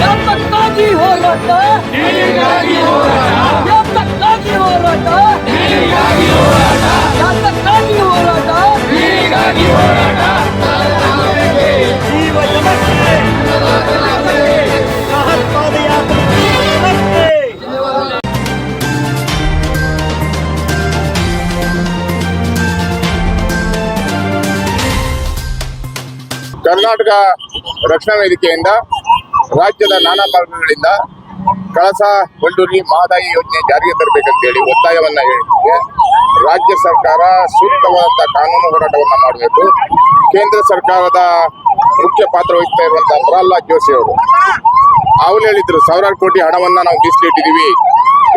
ಯಾತಕ್ಕಾಗಿ ಹೋರಾಟ. ನೀರಿಗಾಗಿ ಹೋರಾಟ. ಯಾತಕ್ಕಾಗಿ ಹೋರಾಟ. ನೀರಿಗಾಗಿ ಹೋರಾಟ. ಯಾತಕ್ಕಾಗಿ ಹೋರಾಟ. ನೀರಿಗಾಗಿ ಹೋರಾಟ. ಕರ್ನಾಟಕ ರಕ್ಷಣಾ ವೇದಿಕೆಯಿಂದ ರಾಜ್ಯದ ನಾನಾ ಭಾಗಗಳಿಂದ ಕಳಸ, ಬಂಡೂರಿ ಮಹದಾಯಿ ಯೋಜನೆ ಜಾರಿಗೆ ತರಬೇಕಂತೇಳಿ ಒತ್ತಾಯವನ್ನ ಹೇಳಿದೆ ರಾಜ್ಯ ಸರ್ಕಾರ ಸೂಕ್ತವಾದಂತಹ ಕಾನೂನು ಹೋರಾಟವನ್ನ ಮಾಡಬೇಕು. ಕೇಂದ್ರ ಸರ್ಕಾರದ ಮುಖ್ಯ ಪಾತ್ರ ವಹಿಸ್ತಾ ಇರುವಂತಹ ಪ್ರಹ್ಲಾದ್ ಜೋಶಿ ಅವರು. ಅವ್ರು ಹೇಳಿದ್ರು, ಸಾವಿರಾರು ಕೋಟಿ ಹಣವನ್ನ ನಾವು ಮೀಸಲಿಟ್ಟಿದೀವಿ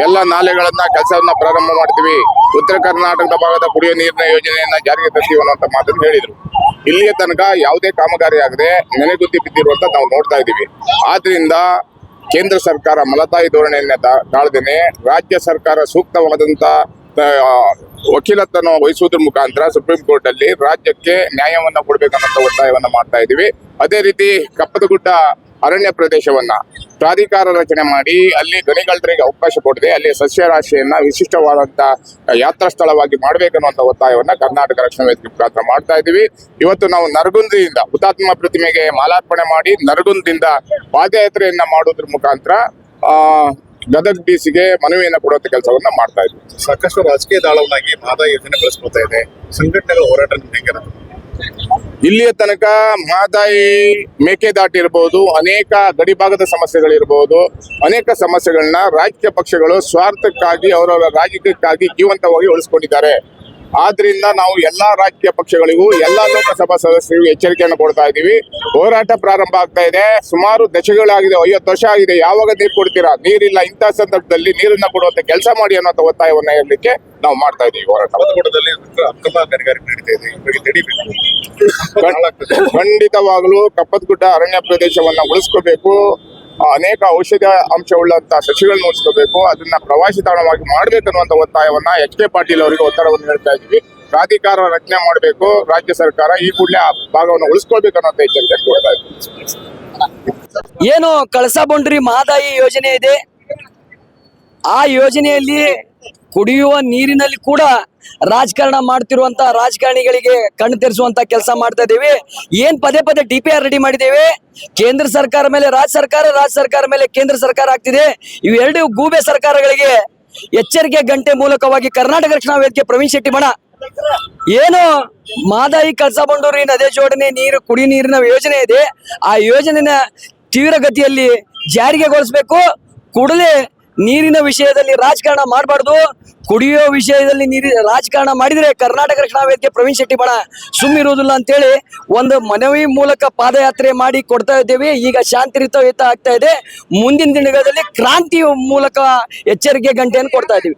ಎಲ್ಲ ನಾಲೆಗಳನ್ನ ಕೆಲಸವನ್ನ ಪ್ರಾರಂಭ ಮಾಡ್ತೀವಿ. ಉತ್ತರ ಕರ್ನಾಟಕದ ಭಾಗದ ಕುಡಿಯುವ ನೀರಿನ ಯೋಜನೆಯನ್ನ ಜಾರಿಗೆ ತರ್ತೀವಿ ಅನ್ನುವಂತ ಮಾತನ್ನು ಹೇಳಿದ್ರು. ಇಲ್ಲಿಯ ತನಕ ಯಾವುದೇ ಕಾಮಗಾರಿ ಆಗದೆ ನೆನೆಗುದ್ದಿ ಬಿದ್ದಿರುವಂತ ನಾವು ನೋಡ್ತಾ ಇದ್ದೀವಿ. ಆದ್ರಿಂದ ಕೇಂದ್ರ ಸರ್ಕಾರ ಮಲತಾಯಿ ಧೋರಣೆಯನ್ನ ತಾಳ್ದೇನೆ ರಾಜ್ಯ ಸರ್ಕಾರ ಸೂಕ್ತವಾದಂತ ವಕೀಲತನ ವಹಿಸುವುದ್ರ ಮುಖಾಂತರ ಸುಪ್ರೀಂ ಕೋರ್ಟ್ ಅಲ್ಲಿ ರಾಜ್ಯಕ್ಕೆ ನ್ಯಾಯವನ್ನ ಕೊಡಬೇಕಂತ ಒತ್ತಾಯವನ್ನ ಮಾಡ್ತಾ ಇದೀವಿ ಅದೇ ರೀತಿ ಕಪ್ಪದಗುಡ್ಡ ಅರಣ್ಯ ಪ್ರದೇಶವನ್ನ ಪ್ರಾಧಿಕಾರ ರಚನೆ ಮಾಡಿ ಅಲ್ಲಿ ಗಣಿಗಾರರಿಗೆ ಅವಕಾಶ ಕೊಡದೆ, ಅಲ್ಲಿ ಸಸ್ಯರಾಶಿಯನ್ನ ವಿಶಿಷ್ಟವಾದಂತ ಯಾತ್ರಾ ಸ್ಥಳವಾಗಿ ಮಾಡಬೇಕನ್ನುವಂತ ಒತ್ತಾಯವನ್ನ ಕರ್ನಾಟಕ ರಕ್ಷಣಾ ವೇದಿಕೆ ಮುಖಾಂತರ ಮಾಡ್ತಾ ಇದೀವಿ ಇವತ್ತು ನಾವು ನರಗುಂದಿಯಿಂದ ಹುತಾತ್ಮ ಪ್ರತಿಮೆಗೆ ಮಾಲಾರ್ಪಣೆ ಮಾಡಿ ನರಗುಂದಿಂದ ಪಾದಯಾತ್ರೆಯನ್ನ ಮಾಡೋದ್ರ ಮುಖಾಂತರ, ಆ, ಗದಗ್ ಡಿಸಿಗೆ ಮನವಿಯನ್ನ ಕೊಡುವಂತ ಕೆಲಸವನ್ನ ಮಾಡ್ತಾ ಇದ್ವಿ ಸಾಕಷ್ಟು ರಾಜಕೀಯ ದಾಳವನ್ನಾಗಿ ಮಾದ ಯೋಜನೆ ಬಳಸ್ಕೊತಾ ಇದೆ. ಸಂಘಟನೆಗಳ ಹೋರಾಟ ಇಲ್ಲಿಯ ತನಕ ಮಹದಾಯಿ ಮೇಕೆದಾಟಿ ಇರಬಹುದು ಅನೇಕ ಗಡಿಭಾಗದ ಸಮಸ್ಯೆಗಳಿರಬಹುದು ಅನೇಕ ಸಮಸ್ಯೆಗಳನ್ನ ರಾಜಕೀಯ ಪಕ್ಷಗಳು ಸ್ವಾರ್ಥಕ್ಕಾಗಿ ಅವರವರ ರಾಜಕೀಯಕ್ಕಾಗಿ ಜೀವಂತವಾಗಿ ಉಳಿಸ್ಕೊಂಡಿದ್ದಾರೆ. ಆದ್ರಿಂದ ನಾವು ಎಲ್ಲಾ ರಾಜಕೀಯ ಪಕ್ಷಗಳಿಗೂ ಎಲ್ಲಾ ಲೋಕಸಭಾ ಸದಸ್ಯರಿಗೂ ಎಚ್ಚರಿಕೆಯನ್ನು ಕೊಡ್ತಾ ಇದ್ದೀವಿ. ಹೋರಾಟ ಪ್ರಾರಂಭ ಆಗ್ತಾ ಇದೆ. ಸುಮಾರು ದಶಕಗಳಾಗಿದೆ ಐವತ್ತು ವರ್ಷ ಆಗಿದೆ. ಯಾವಾಗ ನೀರು ಕೊಡ್ತೀರಾ? ನೀರಿಲ್ಲ. ಇಂತಹ ಸಂದರ್ಭದಲ್ಲಿ ನೀರನ್ನ ಕೊಡುವಂತ ಕೆಲಸ ಮಾಡಿ ಅನ್ನೋ ಒತ್ತಾಯವನ್ನ ಹೇಳಲಿಕ್ಕೆ ನಾವು ಮಾಡ್ತಾ ಇದ್ದೀವಿ ಹೋರಾಟ. ಅಕ್ರಮ ನಡೀತಾ ಇದೆ. ಹಾಳಾಗ್ತದೆ ಖಂಡಿತವಾಗಲೂ ಕಪ್ಪತ್ಗುಡ್ಡ ಅರಣ್ಯ ಪ್ರದೇಶವನ್ನ ಉಳಿಸ್ಕೋಬೇಕು. ಅನೇಕ ಔಷಧ ಅಂಶವುಳ್ಳಂತ ಸಸಿಗಳನ್ನು ಉಳಿಸ್ಕೋಬೇಕು, ಅದನ್ನ ಪ್ರವಾಸಿ ತಾಣವಾಗಿ ಮಾಡ್ಬೇಕನ್ನುವಂತ ಒತ್ತಾಯವನ್ನ ಎಚ್ ಕೆ ಪಾಟೀಲ್ ಅವರಿಗೆ ಒತ್ತಡವನ್ನು ಹೇಳ್ತಾ ಇದ್ದೀವಿ. ಪ್ರಾಧಿಕಾರ ರಚನೆ ಮಾಡಬೇಕು, ರಾಜ್ಯ ಸರ್ಕಾರ ಈ ಕೂಡಲೇ ಆ ಭಾಗವನ್ನು ಉಳಿಸ್ಕೊಳ್ಬೇಕು ಅನ್ನೋ ಎಚ್ಚರಿಕೆ ಕೊಡ್ತಾ ಏನು ಕಳಸಾ ಬಂಡ್ರಿ ಮಹದಾಯಿ ಯೋಜನೆ ಇದೆ? ಆ ಯೋಜನೆಯಲ್ಲಿ ಕುಡಿಯುವ ನೀರಿನಲ್ಲಿ ಕೂಡ ರಾಜಕಾರಣ ಮಾಡ್ತಿರುವಂತ ರಾಜಕಾರಣಿಗಳಿಗೆ ಕಣ್ಣು ತೆರೆಸುವಂತ ಕೆಲಸ ಮಾಡ್ತಾ ಇದ್ದೀವಿ. ಏನ್ ಪದೇ ಪದೇ ಡಿ ಪಿ ಆರ್ ರೆಡಿ ಮಾಡಿದ್ದೇವೆ. ಕೇಂದ್ರ ಸರ್ಕಾರ ಮೇಲೆ, ರಾಜ್ಯ ಸರ್ಕಾರ ರಾಜ್ಯ ಸರ್ಕಾರ ಮೇಲೆ ಕೇಂದ್ರ ಸರ್ಕಾರ ಆಗ್ತಿದೆ. ಇವೆರಡು ಗೂಬೆ ಸರ್ಕಾರಗಳಿಗೆ ಎಚ್ಚರಿಕೆ ಗಂಟೆ ಮೂಲಕವಾಗಿ ಕರ್ನಾಟಕ ರಕ್ಷಣಾ ವೇದಿಕೆ ಪ್ರವೀಣ್ ಶೆಟ್ಟಿ ಬಣ ಏನು ಮಾದಾಯಿ ಕಳಸಾ ಬಂಡೂರಿ, ನದಿ ಜೋಡಣೆ, ನೀರು, ಕುಡಿ ನೀರಿನ ಯೋಜನೆ ಇದೆ. ಆ ಯೋಜನೆನ ತೀವ್ರಗತಿಯಲ್ಲಿ ಜಾರಿಗೆಗೊಳಿಸಬೇಕು. ಕೂಡಲೇ ನೀರಿನ ವಿಷಯದಲ್ಲಿ ರಾಜಕಾರಣ ಮಾಡಬಾರ್ದು. ಕುಡಿಯೋ ವಿಷಯದಲ್ಲಿ ನೀರಿ ರಾಜಕಾರಣ ಮಾಡಿದರೆ ಕರ್ನಾಟಕ ರಕ್ಷಣಾ ವೇದಿಕೆ ಪ್ರವೀಣ್ ಶೆಟ್ಟಿ ಬಣ ಸುಮ್ಮಿರುವುದಿಲ್ಲ ಅಂತೇಳಿ ಒಂದು ಮನವಿ ಮೂಲಕ ಪಾದಯಾತ್ರೆ ಮಾಡಿ ಕೊಡ್ತಾ ಇದ್ದೇವೆ. ಈಗ ಶಾಂತಿಯುತ ಆಗ್ತಾ ಇದೆ. ಮುಂದಿನ ದಿನಗಳಲ್ಲಿ ಕ್ರಾಂತಿ ಮೂಲಕ ಎಚ್ಚರಿಕೆ ಗಂಟೆಯನ್ನು ಕೊಡ್ತಾ ಇದ್ದೀವಿ.